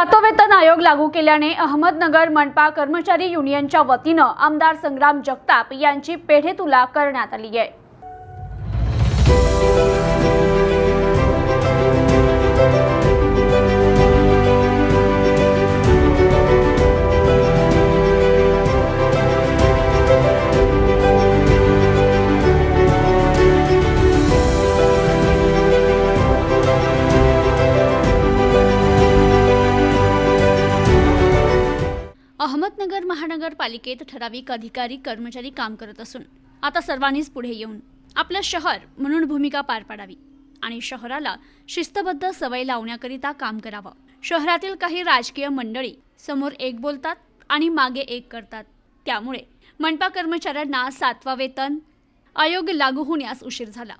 सातवं वेतन आयोग लागू केल्याने अहमदनगर मनपा कर्मचारी युनियनच्या वतीनं आमदार संग्राम जगताप यांची पेढेतुला करण्यात आली आहे. महानगरपालिकेत ठराविक अधिकारी कर्मचारी काम करत असून आता सर्वांनीच पुढे येऊन आपलं शहर म्हणून भूमिका पार पाडावी आणि शहराला शिस्तबद्ध सवय लावण्याकरिता काम करावं. शहरातील काही राजकीय मंडळी समोर एक बोलतात आणि मागे एक करतात. त्यामुळे मनपा कर्मचाऱ्यांना सातवा वेतन आयोग लागू होण्यास उशीर झाला.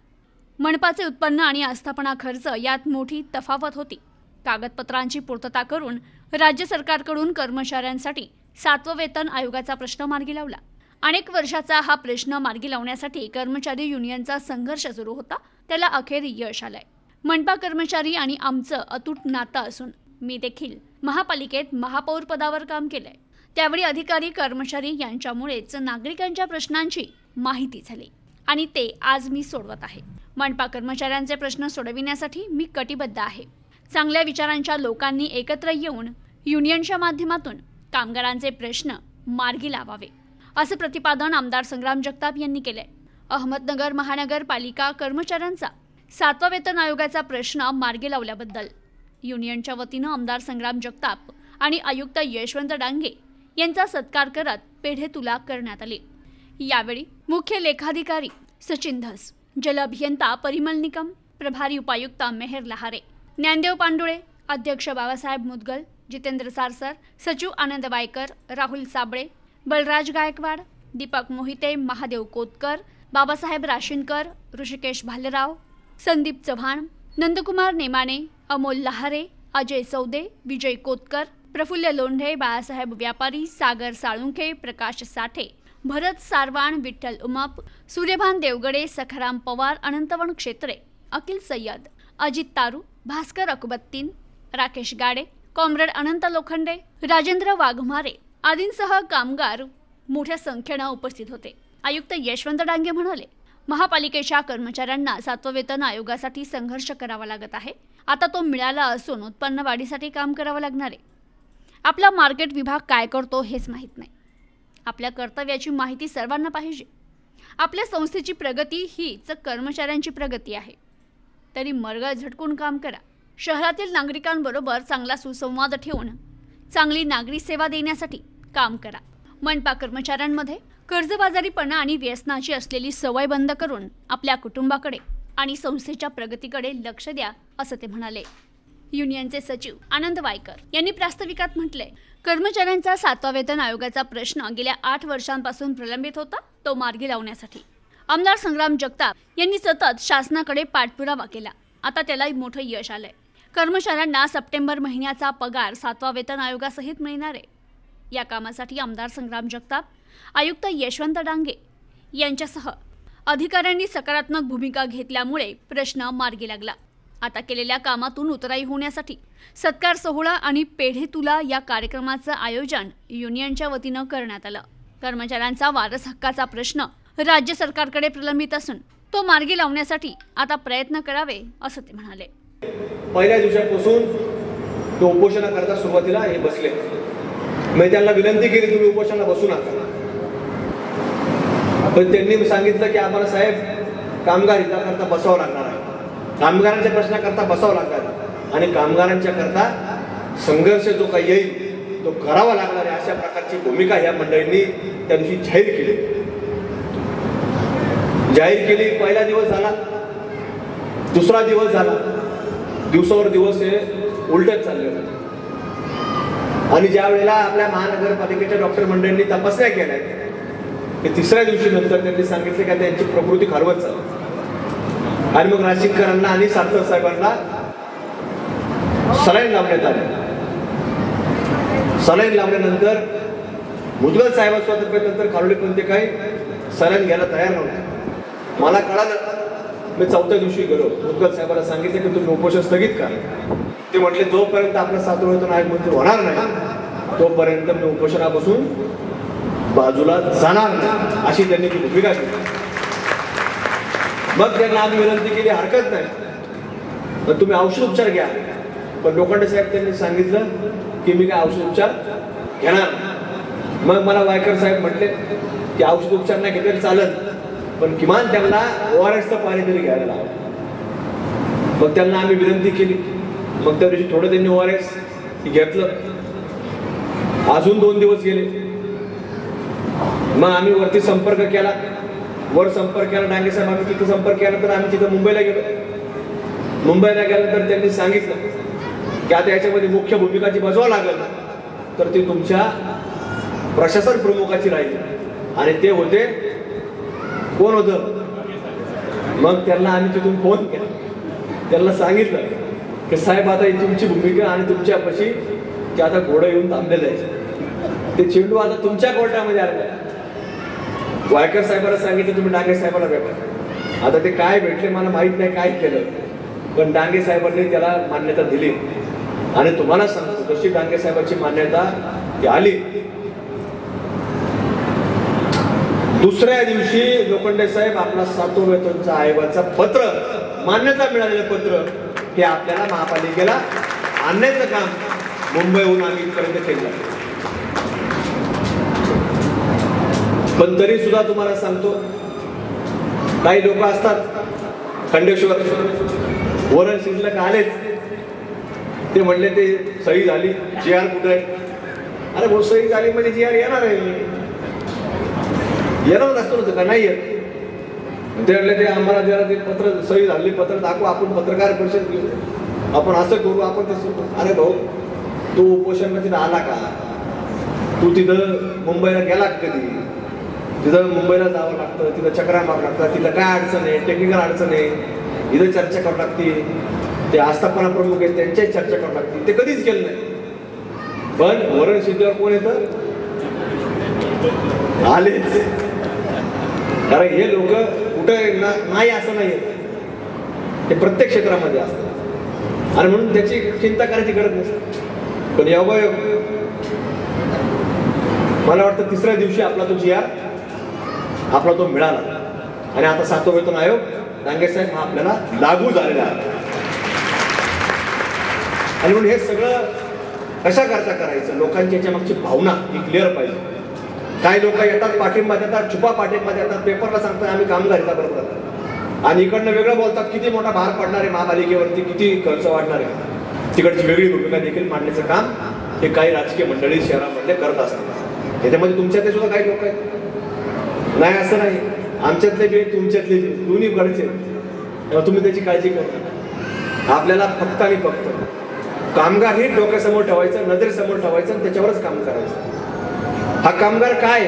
मनपाचे उत्पन्न आणि आस्थापना खर्च यात मोठी तफावत होती. कागदपत्रांची पूर्तता करून राज्य सरकारकडून कर्मचाऱ्यांसाठी सातवं वेतन आयोगाचा प्रश्न मार्गी लावला. अनेक वर्षाचा हा प्रश्न मार्गी लावण्यासाठी कर्मचारी युनियनचा संघर्ष सुरू होता त्याला अखेर यश आलंय. मनपा कर्मचारी आणि आमचं अतूट नातं असून मी देखील महापालिकेत महापौर पदावर काम केलंय. त्यावेळी अधिकारी कर्मचारी यांच्यामुळेच नागरिकांच्या प्रश्नांची माहिती झाली आणि ते आज मी सोडवत आहे. मनपा कर्मचाऱ्यांचे प्रश्न सोडविण्यासाठी मी कटिबद्ध आहे. चांगल्या विचारांच्या लोकांनी एकत्र येऊन युनियनच्या माध्यमातून कामगारांचे प्रश्न मार्गी लावावे असे प्रतिपादन आमदार संग्राम जगताप यांनी केले अहमदनगर महानगरपालिका कर्मचाऱ्यांचा सातवा वेतन आयोगाचा प्रश्न मार्गी लावल्याबद्दल युनियनच्या वतीनं आमदार संग्राम जगताप आणि आयुक्त यशवंत डांगे यांचा सत्कार करत पेढे तुला करण्यात आली. यावेळी मुख्य लेखाधिकारी सचिन धस जल अभियंता परिमल निकम प्रभारी उपायुक्त मेहर लहारे ज्ञानदेव पांडुळे अध्यक्ष बाबासाहेब मुदगल जितेंद्र सारसर सचिव आनंद वायकर राहुल साबळे बलराज गायकवाड दीपक मोहिते महादेव कोतकर बाबासाहेब राशीनकर ऋषिकेश भालेराव संदीप चव्हाण नंदकुमार नेमाने अमोल लहारे अजय सौदे विजय कोतकर प्रफुल्ल लोंढे बाळासाहेब व्यापारी सागर साळुंखे प्रकाश साठे भरत सारवाण विठ्ठल उमाप सूर्यभान देवगडे सखाराम पवार अनंतवण क्षेत्रे अखिल सय्यद अजित तारू भास्कर अकबत्तीन राकेश गाडे कॉम्रेड अनंत लोखंडे राजेंद्र वाघमारे आदींसह कामगार मोठ्या संख्येनं उपस्थित होते. आयुक्त यशवंत डांगे म्हणाले महापालिकेच्या कर्मचाऱ्यांना सातवं वेतन आयोगासाठी संघर्ष करावा लागत आहे. आता तो मिळाला असून उत्पन्न वाढीसाठी काम करावं लागणार आहे. आपला मार्केट विभाग काय करतो हेच माहीत नाही. आपल्या कर्तव्याची माहिती सर्वांना पाहिजे. आपल्या संस्थेची प्रगती हीच कर्मचाऱ्यांची प्रगती आहे. तरी मरगळ झटकून काम करा. शहरातील नागरिकांबरोबर चांगला सुसंवाद ठेवून चांगली नागरी सेवा देण्यासाठी काम करा. मनपा कर्मचाऱ्यांमध्ये कर्जबाजारीपणा आणि व्यसनाची असलेली सवय बंद करून आपल्या कुटुंबाकडे आणि संस्थेच्या प्रगतीकडे लक्ष द्या असं ते म्हणाले. युनियनचे सचिव आनंद वायकर यांनी प्रास्ताविकात म्हटले कर्मचाऱ्यांचा सातवा वेतन आयोगाचा प्रश्न गेल्या आठ वर्षांपासून प्रलंबित होता तो मार्गी लावण्यासाठी. आमदार संग्राम जगताप यांनी सतत शासनाकडे पाठपुरावा केला. आता त्याला मोठं यश आलंय. कर्मचाऱ्यांना सप्टेंबर महिन्याचा पगार सातवा वेतन आयोगासहित मिळणार आहे. या कामासाठी आमदार संग्राम जगताप आयुक्त यशवंत डांगे यांच्यासह अधिकाऱ्यांनी सकारात्मक भूमिका घेतल्यामुळे प्रश्न मार्गी लागला. आता केलेल्या कामातून उतराई होण्यासाठी सत्कार सोहळा आणि पेढे तुला या कार्यक्रमाचं आयोजन युनियनच्या वतीनं करण्यात आलं. कर्मचाऱ्यांचा वारस हक्काचा प्रश्न राज्य सरकारकडे प्रलंबित असून तो मार्गी लावण्यासाठी आता प्रयत्न करावे असं ते म्हणाले. पहिल्या दिवसापासून तो उपोषणाकरता सुरुवातीला हे बसले. मी त्यांना विनंती केली तुम्ही उपोषणाला बसू नका. पण त्यांनी सांगितलं की आम्हाला साहेब कामगार हिताकरता बसावं लागणार आहे. कामगारांच्या प्रश्नाकरता बसावं लागणार आहे. आणि कामगारांच्या करता संघर्ष जो काही येईल तो करावा लागणार आहे अशा प्रकारची भूमिका या मंडळींनी त्या दिवशी जाहीर केली. जाहीर केली पहिला दिवस झाला दुसरा दिवस झाला. दिवसावर दिवस हे उलटत चालले होते. आणि ज्या वेळेला आपल्या महानगरपालिकेच्या डॉक्टर मंडळींनी तपासण्या केल्या की तिसऱ्या दिवशी नंतर त्यांनी सांगितले का त्यांची प्रकृती खारवत चालली. आणि मग नाशिककरांना आणि सार्थक साहेबांना सलाईन लावण्यात आले. सलाईन लावल्यानंतर मुदगल साहेबांच्या नंतर खारोडे पण ते काही सलाईन घ्यायला तयार नव्हते. मला कळालं मी चौथ्या दिवशी गेलो. मुदगल साहेबांना सांगितलं की तुम्ही उपोषण स्थगित करा. ते म्हटले जोपर्यंत आपलं सातरोहित नायक मंत्री होणार नाही तोपर्यंत मी उपोषणापासून बाजूला जाणार नाही. अशी त्यांनी ती भूमिका घेतली. मग त्यांना आम्ही विनंती केली हरकत नाही. तर तुम्ही औषध उपचार घ्या. पण लोखंडे साहेब त्यांनी सांगितलं की मी काय औषध उपचार घेणार मग मला वायकर साहेब म्हटले की औषध उपचार नाही घेतले चालत पण किमान त्यांना ओ आर एसचं पाणी तरी घ्यायला लावा. मग त्यांना आम्ही विनंती केली. मग त्या दिवशी थोडं त्यांनी ओ आर एस घेतलं. अजून दोन दिवस गेले. मग आम्ही वरती संपर्क केला. वर संपर्क केला. डांगे साहेब आम्ही तिथं संपर्क केला तर आम्ही तिथं मुंबईला गेलो. मुंबईला गेल्यानंतर त्यांनी सांगितलं की आता याच्यामध्ये मुख्य भूमिकाची बजवा लागेल तर ती तुमच्या प्रशासन प्रमुखाची राहील. आणि ते होते कोण होतं? मग त्यांना आम्ही तिथून फोन केला. त्यांना सांगितलं की साहेब आता ही तुमची भूमिका आणि तुमच्यापाशी की आता घोडं येऊन थांबलेलं आहे ते चेंडू आता तुमच्या कोर्टामध्ये आलेला आहे वायकर साहेबाला सांगितलं तुम्ही डांगे साहेबाला भेटा. आता ते काय भेटले मला माहीत नाही काय केलं. पण डांगे साहेबांनी त्याला मान्यता दिली. आणि तुम्हाला सांगतो जशी डांगे साहेबांची मान्यता ती आली दुसऱ्या दिवशी लोखंडे साहेब आपला सातो वेतनचा आयोगाचं पत्र मान्यता मिळालेलं पत्र हे आपल्याला महापालिकेला आणण्याचं काम मुंबईहून आम्ही इथपर्यंत केलं. पण तरी सुद्धा तुम्हाला सांगतो काही लोक असतात खंडेश्वर वरण शिल्लक आलेच. ते म्हणले ते सही झाली जी आर कुठे आहे अरे भाऊ सही झाली म्हणजे जी आर येणार आहे. येणार असतो ना का नाही येत ते म्हणले ते आम्हाला जरा ते पत्र सही झाली पत्र दाखवू आपण पत्रकार परिषद घेऊ. आपण असं करू आपण तसं अरे भाऊ तू उपोषण तिथं आला का? तू तिथं मुंबईला गेला कधी? तिथं मुंबईला जावं लागतं तिथं चक्रा मारावं लागतं तिथं काय अडचण आहे? टेक्निकल अडचण आहे. इथं चर्चा करावं लागते. ते आस्थापना प्रमुख आहेत त्यांच्याही चर्चा करावं लागते. ते कधीच केलं नाही. पण वरण शेतीवर कोण येतं? आलेच. कारण हे लोक कुठं नाही असं नाही ते प्रत्येक क्षेत्रामध्ये असतात. आणि म्हणून त्याची चिंता करायची गरज नसते. पण योगायोग मला वाटतं तिसऱ्या दिवशी आपला तो जिया आपला तो मिळाला. आणि आता सातो वेतन आयोग डांगे साहेब हा आपल्याला लागू झालेला आहे. आणि म्हणून हे सगळं कशा करता करायचं? लोकांची याच्या मागची भावना ही क्लिअर पाहिजे. काही लोक येतात पाठिंबा देतात छुपा पाठिंबा देतात पेपरला सांगतात आम्ही कामगारिता बरोबर. आणि इकडनं वेगळं बोलतात किती मोठा भार पडणार आहे महापालिकेवरती किती खर्च वाढणार आहे? तिकडची वेगळी भूमिका देखील मांडण्याचं काम हे काही राजकीय मंडळी शहरामधले करत असतात. त्याच्यामध्ये तुमच्यातले सुद्धा काही लोक आहेत. नाही असं नाही. आमच्यातले बी तुमच्यातले बी दोन्ही कडचे तेव्हा तुम्ही त्याची काळजी करता आपल्याला फक्त आणि फक्त कामगार हे डोक्यासमोर ठेवायचं नजरेसमोर ठेवायचं आणि त्याच्यावरच काम करायचं. हा कामगार काय?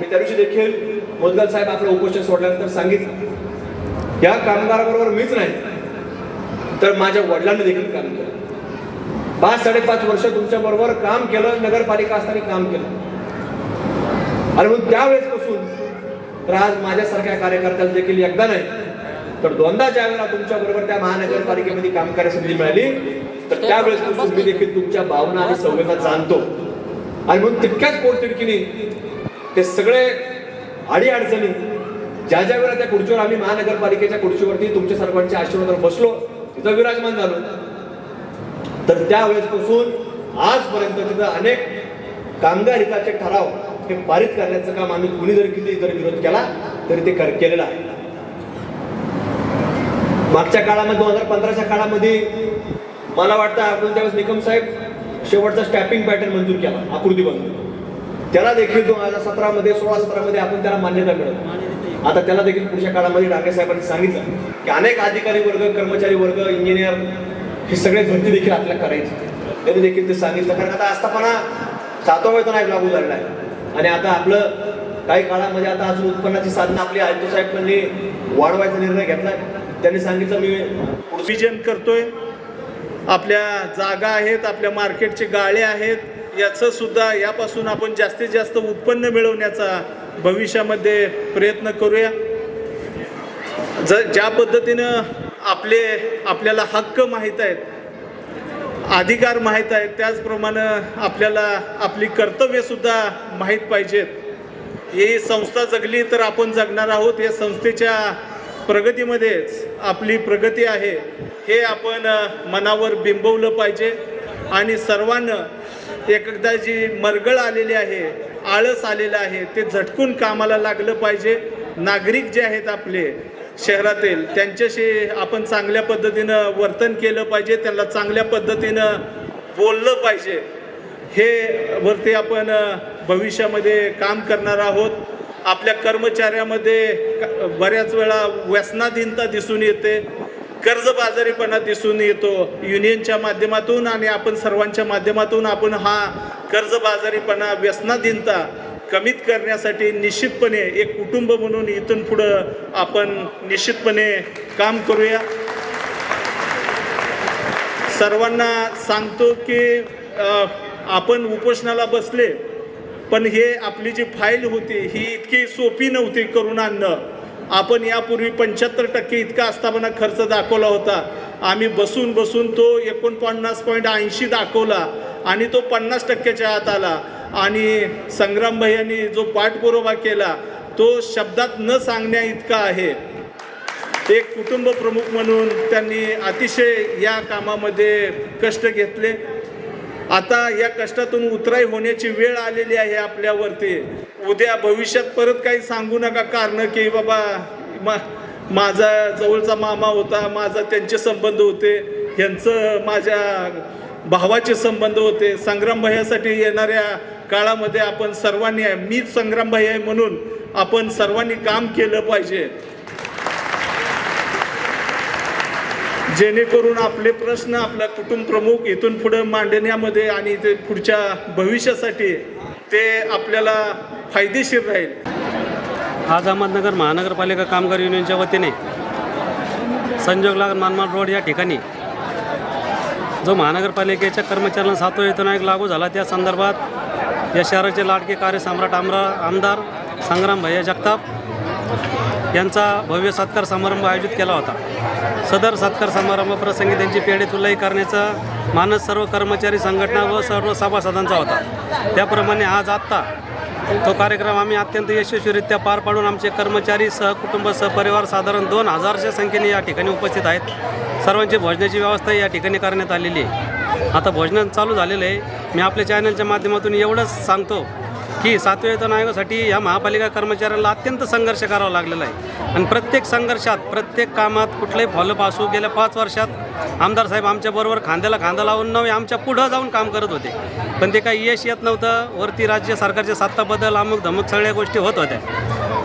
मी त्या दिवशी देखील मोदगल साहेब आपलं उपोषण सोडल्यानंतर सांगितलं. या कामगाराबरोबर मीच नाही तर माझ्या वडिलांनी देखील काम केलं. पाच साडेपाच वर्ष तुमच्या बरोबर काम केलं नगरपालिका असताना काम केलं. आणि मग त्यावेळेसपासून तर आज माझ्यासारख्या कार्यकर्त्याला देखील एकदा नाही तर दोनदा ज्या वेळेला तुमच्या बरोबर त्या महानगरपालिकेमध्ये काम करायची संधी मिळाली तर त्यावेळेसपासून मी देखील तुमच्या भावना आणि संवेदना जाणतो. आणि म्हणून तितक्याच पोटतिडकीने ते सगळे आडी अडचणी ज्या ज्या वेळेला त्या खुर्चीवर आम्ही महानगरपालिकेच्या खुर्चीवरती तुमच्या सर्वांच्या आशीर्वादावर बसलो तिथं विराजमान झालो. तर त्यावेळेसपासून आजपर्यंत तिथं अनेक कामगार हिताचे ठराव हे पारित करण्याचं काम आम्ही कुणी जरी किती जर विरोध केला तरी ते कर केलेलं आहे. मागच्या काळामध्ये दोन हजार पंधराच्या काळामध्ये मला वाटतं आपण त्यावेळेस निकम साहेब शेवटचा स्टॅपिंग पॅटर्न मंजूर केला आकृती बंद त्याला देखील दोन हजार सतरामध्ये सोळा सतरामध्ये आपण त्याला मान्यता मिळत आता त्याला देखील पुढच्या काळामध्ये डांगे साहेबांनी सांगितलं की अनेक अधिकारी वर्ग कर्मचारी वर्ग इंजिनियर हे सगळे भरती देखील आपल्याला करायची. त्यांनी देखील ते सांगितलं. कारण आता आस्थापना सातवा वेतन आयोग लागू झालेला आहे. आणि आता आपलं काही काळामध्ये आता अजून उत्पन्नाची साधनं आपली आयुक्त साहेबांनी वाढवायचा निर्णय घेतला. त्यांनी सांगितलं मी विजन करतोय. आपल्या जागा आहेत आपल्या मार्केटचे गाळे आहेत याचं सुद्धा यापासून आपण जास्तीत जास्त उत्पन्न मिळवण्याचा भविष्यामध्ये प्रयत्न करूया. ज ज्या पद्धतीनं आपले आपल्याला हक्क माहीत आहेत अधिकार माहीत आहेत त्याचप्रमाणे आपल्याला आपली कर्तव्यसुद्धा माहीत पाहिजेत. ही संस्था जगली तर आपण जगणार आहोत या संस्थेच्या प्रगतीमध्येच आपली प्रगती आहे हे आपण मनावर बिंबवलं पाहिजे. आणि सर्वांना एकदा जी मरगळ आलेली आहे आळस आलेलं आहे ते झटकून कामाला लागलं पाहिजे. नागरिक जे आहेत आपले शहरातील त्यांच्याशी आपण चांगल्या पद्धतीनं वर्तन केलं पाहिजे त्यांना चांगल्या पद्धतीनं बोललं पाहिजे. हे वरती आपण भविष्यामध्ये काम करणार आहोत. आपल्या कर्मचाऱ्यामध्ये बऱ्याच वेळा व्यसनाधीनता दिसून येते कर्जबाजारीपणा दिसून येतो. युनियनच्या माध्यमातून आणि आपण सर्वांच्या माध्यमातून आपण हा कर्जबाजारीपणा व्यसनाधीनता कमीत करण्यासाठी निश्चितपणे एक कुटुंब म्हणून इथून पुढं आपण निश्चितपणे काम करूया. सर्वांना सांगतो की आपण उपोषणाला बसले पण हे आपली जी फाईल होती ही इतकी सोपी नव्हती करून आणणं. आपण यापूर्वी पंच्याहत्तर टक्के इतका आस्थापना खर्च दाखवला होता. आम्ही बसून बसून तो एकोणपन्नास पॉईंट ऐंशी दाखवला आणि तो पन्नास टक्क्याच्या आत आला. आणि संग्राम भैयांनी जो पाठपुरावा केला तो शब्दात न सांगण्या इतका आहे. एक कुटुंब प्रमुख म्हणून त्यांनी अतिशय या कामामध्ये कष्ट घेतले. आता या कष्टातून उतराई होण्याची वेळ आलेली आहे आपल्यावरती. उद्या भविष्यात परत काही सांगू नका कारण की बाबा मा माझा जवळचा मामा होता माझा त्यांचे संबंध होते ह्यांचं माझ्या भावाचे संबंध होते. संग्राम भैयासाठी येणाऱ्या काळामध्ये आपण सर्वांनी मीच संग्राम भैया आहे म्हणून आपण सर्वांनी काम केलं पाहिजे. जेणेकरून आपले प्रश्न आपला कुटुंब प्रमुख इथून पुढे मांडण्यामध्ये आणि ते पुढच्या भविष्यासाठी ते आपल्याला फायदेशीर राहील. आज अहमदनगर महानगरपालिका कामगार युनियनच्या वतीने संजोग लागण मानमाड रोड या ठिकाणी जो महानगरपालिकेच्या कर्मचाऱ्यांना सातवा वेतन आयोग लागू झाला त्या संदर्भात या शहराचे लाडके कार्यसम्राट आमरा आमदार संग्राम भैया जगताप यांचा भव्य सत्कार समारंभ आयोजित केला होता. सदर सत्कार समारंभप्रसंगी त्यांची पेढे तुलाई करण्याचा मानस सर्व कर्मचारी संघटना व सर्व सभासदांचा होता. त्याप्रमाणे आज आत्ता तो कार्यक्रम आम्ही अत्यंत यशस्वीरित्या पार पाडून आमचे कर्मचारी सहकुटुंब सहपरिवार साधारण दोन हजारच्या संख्येने या ठिकाणी उपस्थित आहेत. सर्वांची भोजनाची व्यवस्था या ठिकाणी करण्यात आलेली आहे. आता भोजन चालू झालेलं आहे. मी आपल्या चॅनलच्या माध्यमातून एवढंच सांगतो. की सातव्या वेतन आयोगासाठी या महापालिका कर्मचाऱ्यांना अत्यंत संघर्ष करावा लागलेला आहे. आणि प्रत्येक संघर्षात प्रत्येक कामात कुठलंही फॉलोअप असू गेल्या पाच वर्षात आमदार साहेब आमच्याबरोबर खांद्याला खांदा लावून नव्हे आमच्या पुढं जाऊन काम करत होते. पण ते काही यश येत नव्हतं. वरती राज्य सरकारचे सत्ता बदल अमुक धमक सगळ्या गोष्टी होत होत्या.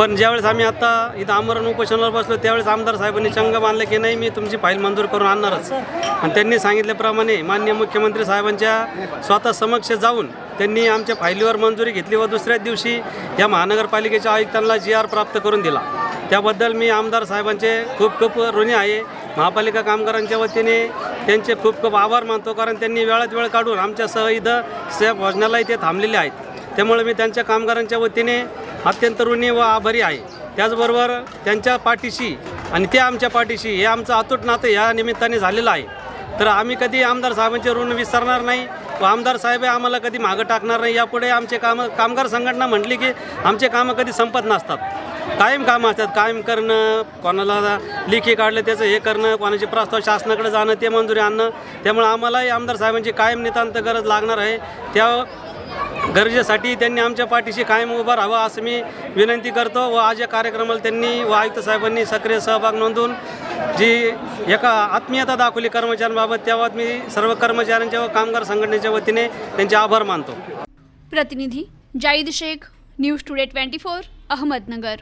पण ज्यावेळेस आम्ही आता इथं आमरण उपोषणावर बसलो त्यावेळेस आमदार साहेबांनी चंग बांधलं की नाही मी तुमची फाईल मंजूर करून आणणारच. आणि त्यांनी सांगितल्याप्रमाणे माननीय मुख्यमंत्री साहेबांच्या स्वतः समक्ष जाऊन त्यांनी आमच्या फाईलीवर मंजुरी घेतली व दुसऱ्याच दिवशी या महानगरपालिकेच्या आयुक्तांना जी आर प्राप्त करून दिला. त्याबद्दल मी आमदार साहेबांचे खूप खूप ऋणी आहे. महापालिका कामगारांच्या वतीने त्यांचे खूप खूप आभार मानतो कारण त्यांनी वेळात वेळ काढून आमच्यासह इथं सेफ भोजनालाही ते थांबलेले आहेत. त्यामुळे मी त्यांच्या कामगारांच्या वतीने अत्यंत ऋणी व आभारी आहे. त्याचबरोबर त्यांच्या पाठीशी आणि ते आमच्या पाठीशी हे आमचं अतूट नातं या निमित्ताने झालेलं आहे. तर आम्ही कधी आमदार साहेबांचे ऋण विसरणार नाही व आमदार साहेब हे आम्हाला कधी मागं टाकणार नाही. यापुढे आमचे कामं कामगार संघटना म्हटली की आमचे कामं कधी संपत नसतात. कायम कामं असतात. कायम करणं कोणाला लिखी काढलं त्याचं हे करणं कोणाचे प्रस्ताव शासनाकडे जाणं ते मंजुरी आणणं त्यामुळे आम्हालाही आमदार साहेबांची कायम नितांत गरज लागणार आहे. त्या गरजेसाठी त्यांनी आमच्या पाठीशी कायम उभं राहावं असं मी विनंती करतो व आज या कार्यक्रमाला त्यांनी व आयुक्त साहेबांनी सक्रिय सहभाग नोंदवून जी एका आत्मीयता दाखवली कर्मचाऱ्यांबाबत तेव्हा मी सर्व कर्मचाऱ्यांच्या व कामगार संघटनेच्या वतीने त्यांचे आभार मानतो. प्रतिनिधी Zaid Shaikh news today twenty four Ahmednagar.